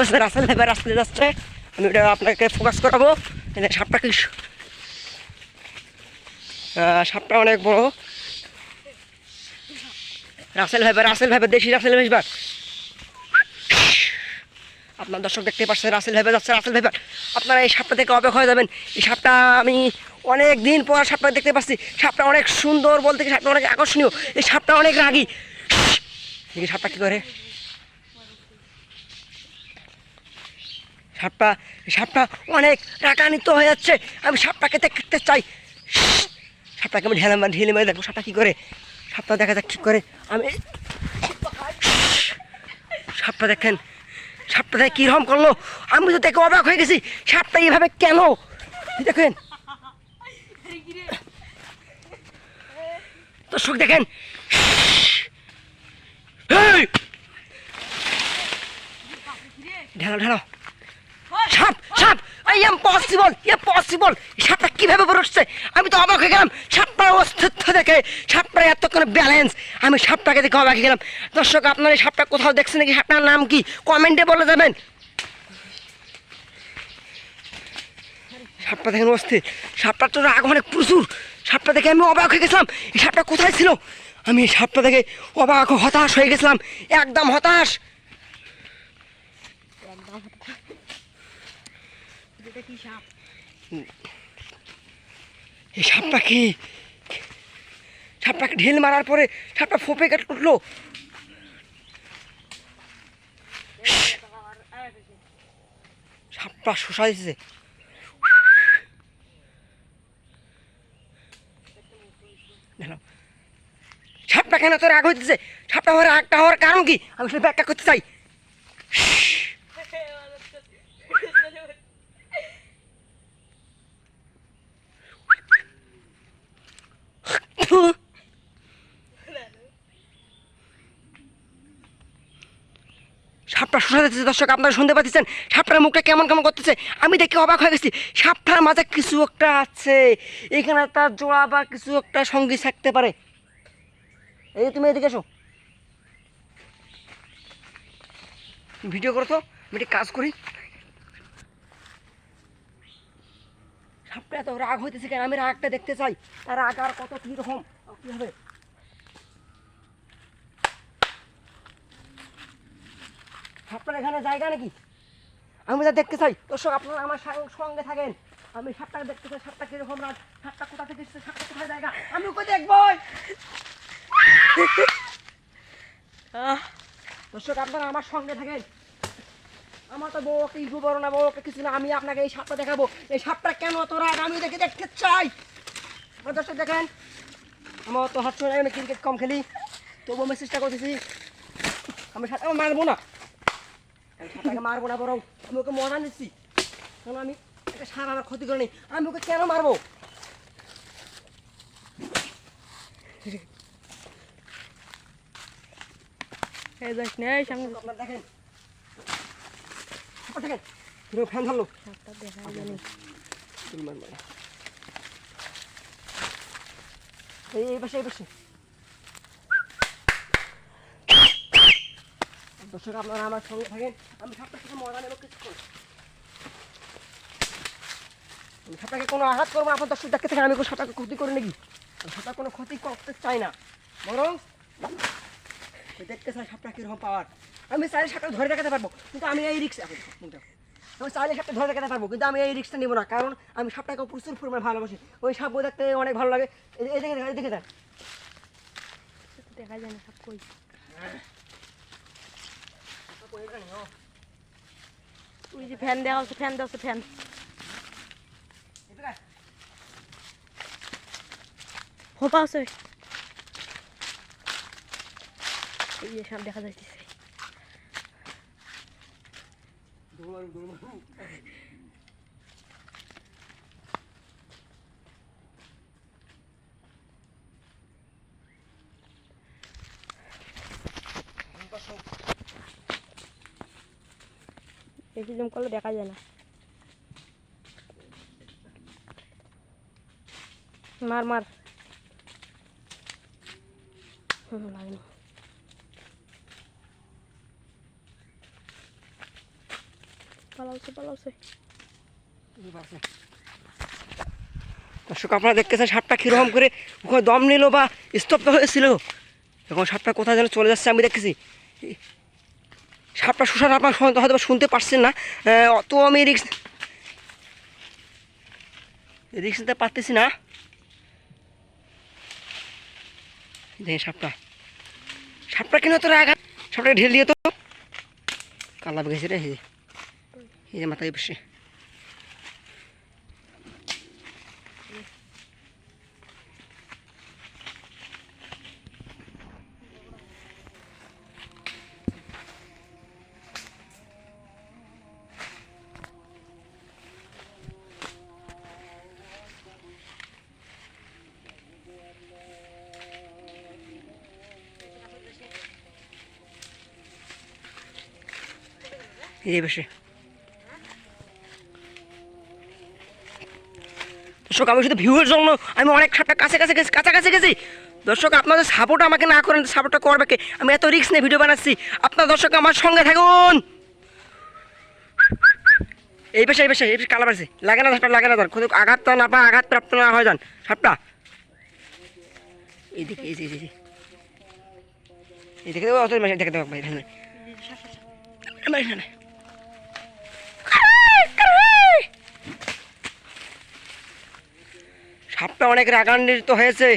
করতেছে রাসেল ভাই রাস্তায় যাচ্ছে। আমি ওটা আপনাকে ফোকাস করাবো। সাপটা কি সাপটা অনেক বড়। রাসেল ভাইবার রাসেল ভাইবার দেশি রাসেল ভাইবার আপনার দর্শক দেখতে পাচ্ছেন, রাসেল ভাইবার যাচ্ছে, রাসেল ভাইবার আপনারা এই সাপটা থেকে অবাক হয়ে যাবেন। এই সাপটা আমি অনেক দিন পর সাপটা দেখতে পাচ্ছি। সাপটা অনেক সুন্দর বলতে সাপটা অনেক আকর্ষণীয়। এই সাপটা অনেক রাগী। দেখি সাপটা কী করে? সাপটা সাপটা অনেক রাগান্বিত হয়ে যাচ্ছে। আমি সাপটাকে দেখতে চাই। সাপটাকে আমি ঢেলে মার- ঢেলে মেরে দেখব সাপটা কী করে। সাপটা দেখা যাক কী করে। আমি সাপটা দেখেন। সাপটা দেখে কীরকম করল। আমি তো দেখে অবাক হয়ে গেছি। সাপটা এইভাবে কেন? দেখেন। দর্শক দেখেন! ঢেলো ঢেলো। সাপ সাপ! আই এম পসিবল ইয়ে পসিবল সাপটা কীভাবে বেরোচ্ছে? আমি তো অবাক হয়ে গেলাম। সাপটার অস্তিত্ব দেখে, সাপটার এত কোনো ব্যালেন্স আমি সাপটাকে দেখে অবাক হয়ে গেলাম। দর্শক, আপনার এই সাপটা কোথাও দেখছেন নাকি? সাপটার নাম কি? কমেন্টে বলে যাবেন সাপটা দেখেন অস্থির সাপটার তো রাগ অনেক প্রচুর। সাপটা দেখে আমি অবাক হয়ে গেছিলাম। এই সাপটা কোথায় ছিল? আমি এই সাপটা দেখে অবাক হতাশ হয়ে গেছিলাম। একদম হতাশ। কি সাপ এই সাপটা কি সাপটাকে ঢিল মারার পরে সাপটা ফোপে কেটে উঠল। সাপটা শোষা দিতেছে। সাপটা কেন তোর রাগ হইতেছে? সাপটা হওয়ার রাগটা হওয়ার কারণ কি? আমি সেটা ব্যাখ্যা করতে চাই। সাপটা শোষা দিতেছে দর্শক আপনারা শুনতে পাচ্ছেন, সাপটার মুখটা কেমন কেমন করতেছে? আমি দেখে অবাক হয়ে গেছি। সাপটার মাঝে কিছু একটা আছে। এখানে তার জোড়া বা কিছু একটা সঙ্গী থাকতে পারে। এই তুমি এদিকে এসো। ভিডিও করো তো, আমি একটু কাজ করি। সাপটা এত রাগ হইতেছে কেন? আমি রাগটা দেখতে চাই। তার রাগ আর কত কীরকম? কী হবে? আপনার এখানে জায়গা নাকি? আমি যা দেখতে চাই। দর্শক, আপনারা আমার সঙ্গ- থাকেন। আমি সাপটা দেখতে চাই। সাপটা কীরকম রাত? সাপটা কোথা থেকে এসেছে? সাপটা কোথায় জায়গা? আমি ওকে দেখব দর্শক, আপনারা আমার সঙ্গে থাকেন। আমার তো বউকে ইগো বড় না, বউকে কিছু না। আমি আপনাকে এই সাপটা দেখাবো। এই সাপটা কেন তো রাগ আমি দেখে দেখতে চাই। আমার দর্শক, দেখেন। আমার তো হাত আমি ক্রিকেট কম খেলি। তবুও আমি চেষ্টা করতেছি। আমি সাপটাকে মারবো না। সাপটাকে মারবো না বরং আমি ওকে মজা নিচ্ছি। কারণ আমি একটা সার আমার ক্ষতি করে নেই আমি ওকে কেন মারবো? এই দেখ নে এই সামনে। আপনার দেখেন। দেখেন ফ্যান ধরলো। দেখা জানি এই এই পাশে এই পাশে। দর্শক আপনারা আমার সঙ্গে থাকেন আমি সাপটার সাথে মজা নেব কিছুক্ষণ আমি সাপটাকে কোনো আঘাত করব আপনার দর্শক দেখতে থাকে আমি কোনো সাপটাকে ক্ষতি করে নাকি? আমি সাপটার কোনো ক্ষতি করতে চাই না। বরং দেখতে চাই সাপটা কীরকম পাওয়ার। আমি চাইলে সাপটা ধরে রাখাতে পারব কিন্তু আমি এই রিক্স এখন আমি চাইলে সাপটা ধরে রাখাতে পারব কিন্তু আমি এই রিক্সটা নেব না কারণ আমি সাপটাকে প্রচুর পরিমাণে ভালোবাসি। ওই সাপ দেখতে অনেক ভালো লাগে। এই- এই দেখে দেখে দেন দেখা যায় না সাপ কই। ওই যে ফ্যান দেওয়া হচ্ছে ফ্যান দেওয়া হচ্ছে ফ্যান হোপা আছে এই যে সাপ দেখা যাইতেছে বেশি জুম করলে দেখা যায় না। মার মার। দর্শক, আপনারা দেখতেছেন সাপটা কীরকম করে ওখানে দম নিল বা স্তব্ধ হয়েছিল। এখন সাপটা কোথায় যেন চলে যাচ্ছে আমি দেখতেছি। এই সাপটা শুষার আপনার হয়তো শুনতে পারছেন না। অত আমি রিক্স রিক্স নিতে পারতেছি না। দেখেন সাপটা। সাপটা কেন তোর আঘাত? সাপটা ঢেল দিয়ে তো কালা গেছে রে। এই যে মাথায় বসে। এই বসে দর্শক আমি শুধু ভিউয়ের জন্য আমি অনেক সাপটা কাছে কাছে গেছি কাছাকাছি গেছি দর্শক আপনাদের সাপোর্ট আমাকে না করেন সাপোর্টটা করবে কে আমি এত রিস্ক নিয়ে ভিডিও বানাচ্ছি আপনার দর্শক আমার সঙ্গে থাকুন এই পেশে এই পেশে এই পেশে কালা পারছে লাগে না সাপটা লাগে না ধর কোনো আঘাত না পা আঘাত প্রাপ্ত না হয় যান সাপটা এইদিকে এই যে এই দেখে দেবো অত দেখে দেবো ভাই এখানে। আমার এখানে। সাপটা অনেক রাগান্বিত হয়েছে।